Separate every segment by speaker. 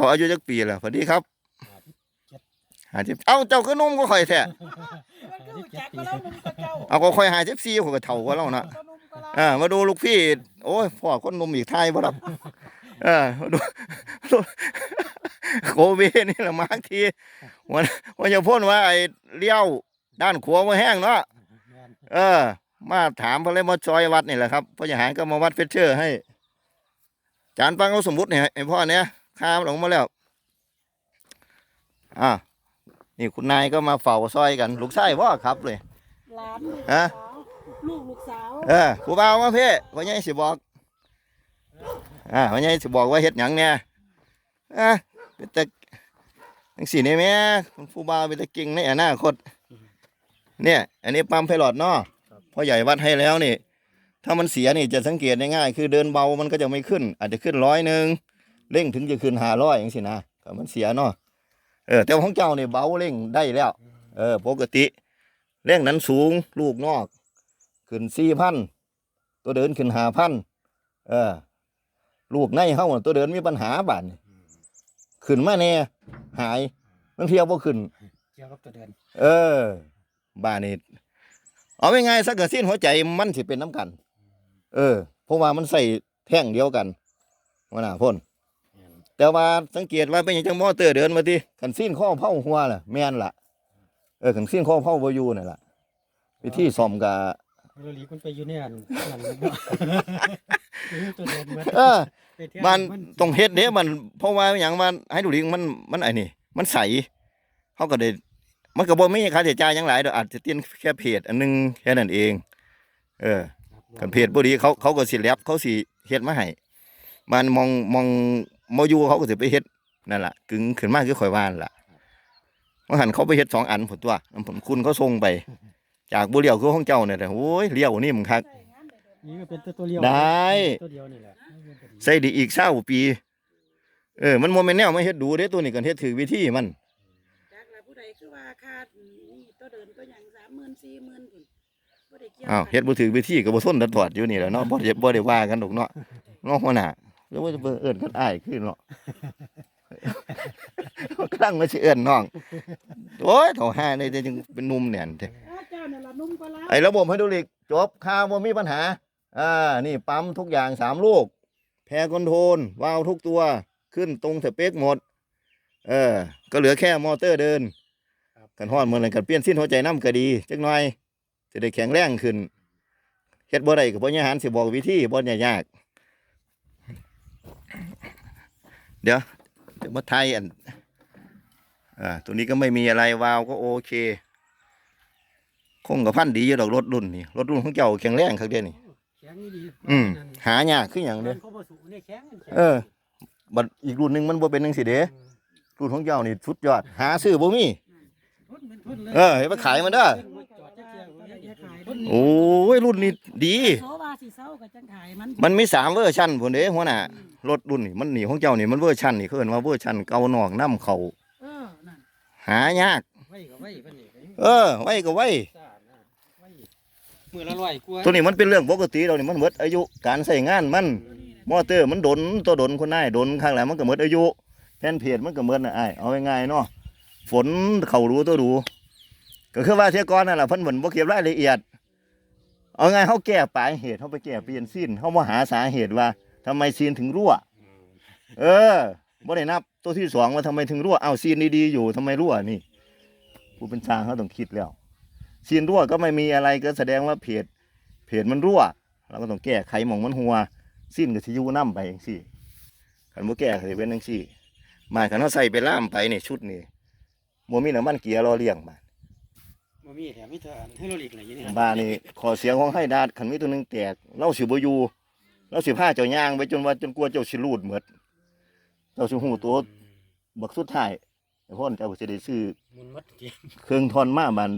Speaker 1: จ้าอายุจักปีล่ะสวัสดีครับหาสิบเอ้าเจ้าก็นุ่มก็ข่อยแท้
Speaker 2: มันก็รู้จักก็แล้วนุ่มก็เจ้า
Speaker 1: เอาก็ข่อยหาสิบสี่ข่อยก็เฒ่ากว่าแล้วนะ
Speaker 2: ก็นุ่มก็แล้ว
Speaker 1: อ่ามาดูลูกพี่ โอ้ยพ่อคนหนุ่มอีกทายบ่รับเออมาดูดูโคเวนี่แหละมาทีวันวันจะพ่นว่าไอ้เลี้ยวด้านขวามาแห้งเนาะ
Speaker 3: แม่น
Speaker 1: เออ มาถามเพอเลยมาจอยวัดนี่แหละครับพ่อใหญ่หารก็มาวัดเฟชเชอร์ให้ จานปังเอาสมมุติเนี่ยให้พ่อเนี่ย ข้ามลงมาแล้ว อ่านี่คุณนายก็มาเฝ้าซอยกัน ลูกชายว่าครับเลย
Speaker 2: หลานลูก
Speaker 1: ฮะ
Speaker 2: สาวลูกลูกสาว
Speaker 1: เออผู้บ่าวมาเพ่พ่อใหญ่สิบอกอ่าพ่อใหญ่สิบอกว่าเฮ็ดหยังเนี่ยอะเป็นตะจังสี่นี่แม่คุณผู้บ่าวเป็นตะเก่งในอนาคต เนี่ย อันนี้ปั๊มไพลอตเนาะพ่อใหญ่วัดให้แล้วนี่ ถ้ามันเสียนี่จะสังเกตได้ง่าย คือเดินเบามันก็จะไม่ขึ้น อาจจะขึ้นร้อยหนึ่ง เร่งถึงจะขึ้นห้าร้อยอย่างสินะก็มันเสียเนาะเออแต่ของเจ้านี่เบาเร่งได้แล้ว เออ ปกติเร่งนั้นสูงลูกนอก ขึ้นสี่พันตัวเดินขึ้นห้าพันเออ ลูกในเฮาน่ะตัวเดินมีปัญหาบาดนี่ขึ้นมาแน่หาย มันเที่ยวบ่ขึ้น
Speaker 3: เกี่ยวกับตัวเดิน
Speaker 1: เออบ้านนี่เอาไง่ายๆสักกระสิ้นหัวใจมันสิเป็นน้ำกัน เออ เพราะว่ามันใส่แท่งเดียวกันว่าน่ะพ่น
Speaker 3: แม่น
Speaker 1: แต่ว่าสังเกตว่าเป็นหยังจังมอเตอร์เดินมาที่ขันสิ้นข้อเผาหัวล่ะแม่นล่ะเออขันสิ้นข้อเผาบ่อยู่นั่นล่ะวิธีซ่อมกะ
Speaker 3: โรลีมันไปอยู่ในอันนั่นเนาะอยู่ตัวเดินมัน
Speaker 1: เออ
Speaker 3: ไปเที่ยว
Speaker 1: มันต้องเฮ็ดเด้มัน เพราะว่าอย่างมันให้ดูดิมันมันไอ้นี่ มันใสเขาก็ได้มันก็บ่มีค่าใช้จ่ายหยังหลายดอกอาจจะเตียนแค่เพจอันหนึงแค่นั้นเอง เออ
Speaker 3: ครับ
Speaker 1: กันเพจบ่ดีเขาเขาก็สิแลบเขาสิเฮ็ดมาให้มันมองมอง บ่อยู่เขาก็สิไปเฮ็ดนั่นล่ะกึ่งขึ้นมาคือข่อยว่านั่นล่ะว่าหันเขาไปเฮ็ดสองอันผลตัวน้ำผลคุณเขาส่งไป จากบ่เลี้ยวคือของเจ้าเนี่ยแต่โอ้ยเลี้ยวนี่มันคัก
Speaker 2: ใช่งานเดี๋ยวโดน
Speaker 3: นี่ก็เป็นตัวตัวเดียว
Speaker 1: ได้
Speaker 3: ตัวเดียวนี่แหละไม่เป็นตัวเดียว
Speaker 1: ใส่ไดีอีก20ปี เออมันบ่แม่นแนวมาเฮ็ดดูเด้ตัวนี้กันเฮ็ดถือวิธีมัน
Speaker 2: จากแล้วผู้ใดคือว่าค่านี่ตัวเดินก็อย่างสามหมื่นสี่หมื่นพุ่นบ่ได้เกี่ยว
Speaker 1: อ้าวเฮ็ดบ่ถือวิธีก็บ่ทนดัดถอดอยู่นี่แหละเนาะบ่ได้บ่ได้ว่ากันดอกเนาะเนาะหัวหน้า แล้วว่าจะเบิ่งเอิ้นกันอ้ายคือเนาะกำลังมาสิเอิ้นน้องโอ้ยเฒ่าห้าเลยแต่จึงเป็นหนุ่มแน่นแท้
Speaker 2: อ้าวเจ้าเนี่ยละนุ่มก็แล้ว
Speaker 1: ไอ้ระบบไฮดรอลิกจบค่าบ่มีปัญหา อ่า นี่ปั๊มทุกอย่างสามลูก แพรคอนโทรลวาล์วทุกตัวขึ้นตรงสเปคหมด เออ ก็เหลือแค่มอเตอร์เดินกันฮอดเหมือนกันกันเปลี่ยนสิ้นหัวใจน้ำก็ดีจักหน่อยจะได้แข็งแรงขึ้นเฮ็ดบ่ได้ก็บ่ยาหารสิบอกวิธีบ่ยากยาก เดี๋ยวเดี๋ยวมาไทยอันอ่าตัวนี้ก็ไม่มีอะไรวาล์วก็โอเค คงกับพันดีอยู่ดอกรถรุ่นนี่รถรุ่นของเจ้าแข็งแรงครับเดี๋ยวนี้
Speaker 3: แข็งนี่ดี
Speaker 1: อืม
Speaker 3: นั่น
Speaker 1: หายากคือหยัง
Speaker 3: เดิ
Speaker 1: เด้
Speaker 3: นเขาบ่สูงเนี่ยแข็งแข็ง
Speaker 1: เออบัดอีกรุ่นหนึงมันบ่เป็นจังซี่เด้รุ่นของเจ้านี่สุดยอด หาซื้อบ่มี
Speaker 3: ทุนเป็นทุนเลย
Speaker 1: เออให้มาขายมันเด้อ
Speaker 3: จอดจักเที่ยวเนี่ยอย่าขายทุน
Speaker 1: โอ้ยรุ่นนี้ดี
Speaker 2: โซ วาสิเศร้าก็จังขายมัน
Speaker 1: มันมีสามเวอร์ชันพุ่นเด้หัวหน้ารถรุ่นนี่มันนี่ของเจ้านี่มันเวอร์ชันนี่เขาเอิ้นว่าเวอร์ชันเก่านอกนํเข้า
Speaker 2: เออนั่น
Speaker 1: หายาก
Speaker 3: ไว้ก็ไว้เพิ่นนี่
Speaker 1: เออ ไว้ก็ไว้
Speaker 3: ซ่านะไว้มื้อละร้อยกว่า
Speaker 1: ตัวนี้มันเป็นเรื่องปกติเรานี่มันหมดอายุการใช้งานมันมอเตอร์มันดนตัวดนคนนายดนข้างหลังมันก็หมดอายุแผ่นเพจมันก็หมดนะไอ้ายเอาง่ายๆเนาะฝนเข้ารู้ตัวดูก็คือว่าเที่ยก่อนนั่นแหละเพิ่นเหมือนบ่เก็บรายละเอียด เอาไงเขาแก้ปลายเหตุเขาไปแก้เปลี่ยนซีนเขามาหาสาเหตุว่าทำไมซีนถึงรั่ว เออบ่ได้นับ ตัวที่สองว่าทำไมถึงรั่วเอาซีนดีๆอยู่ทำไมรั่วนี่ผู้เป็นช่างเขาต้องคิดแล้วซีนรั่วก็ไม่มีอะไรก็แสดงว่าเพจเพจมันรั่วเราก็ต้องแก้ไขหมองมันหัวสิ้นก็สิยู่นํไปจังซี่คันบ่แก้ก็สิเป็นจังซี่มายคันเฮาใส่ไปล่ามไปนี่ชุดนี่บ่มีน้ำมันเกียร์รอเลี้ยงบา
Speaker 3: บ่มีแถมมีแต่อันให้โรลิกอะไรอย่างนี้
Speaker 1: บาดนี่ขอเสียงของให้ดาดคันมีตัวหนึงแตกเราสิบ่อยู่เราสิพาเจ้าย่างไปจนว่าจนกลัวเจ้าสิรูดหมดเจ้าสิฮู้ตัวบักสุดท้ายไอ้พ่นเจ้าก็สิได้ซื้อ
Speaker 3: มุนมัดจริง
Speaker 1: เครื่องทอนมาบาน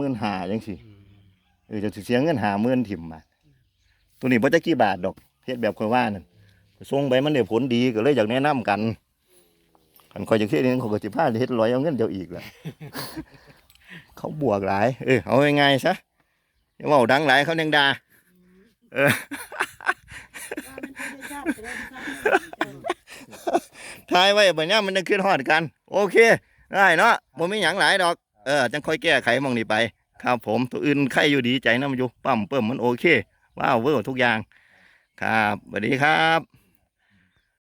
Speaker 1: 35,000จังซี่เออเจ้าสิเสียเงิน50,000ถิ่มบาดตัวนี้บ่จักกี่บาทดอกเฮ็ดแบบค่อยว่านั่นส่งไปมันได้ผลดีก็เลยอยากแนะนำกันคันคอยจะเฮ็ดนี่เขาก็สิพาเฮ็ดร้อยเอาเงินเดียวอีกแหละ เขาบวกหลาย เออเอาง่ายๆซะย่าเว้าดังหลายเขายังดาเออ
Speaker 2: ว่ามันไม่ได้ชา
Speaker 1: ทายไว้บัดเนี้ยมันจะขึ้นฮอดกัน โอเค ได้เนาะบ่มีหยังหลายดอก เออจังค่อยแก้ไขมองนี้ไป ครับผมตัวอื่นใครอยู่ดีใจนำอยู่ปั๊มเปิ่มมันโอเค ว้าวเวอร์ทุกอย่าง ครับสวัสดีครับ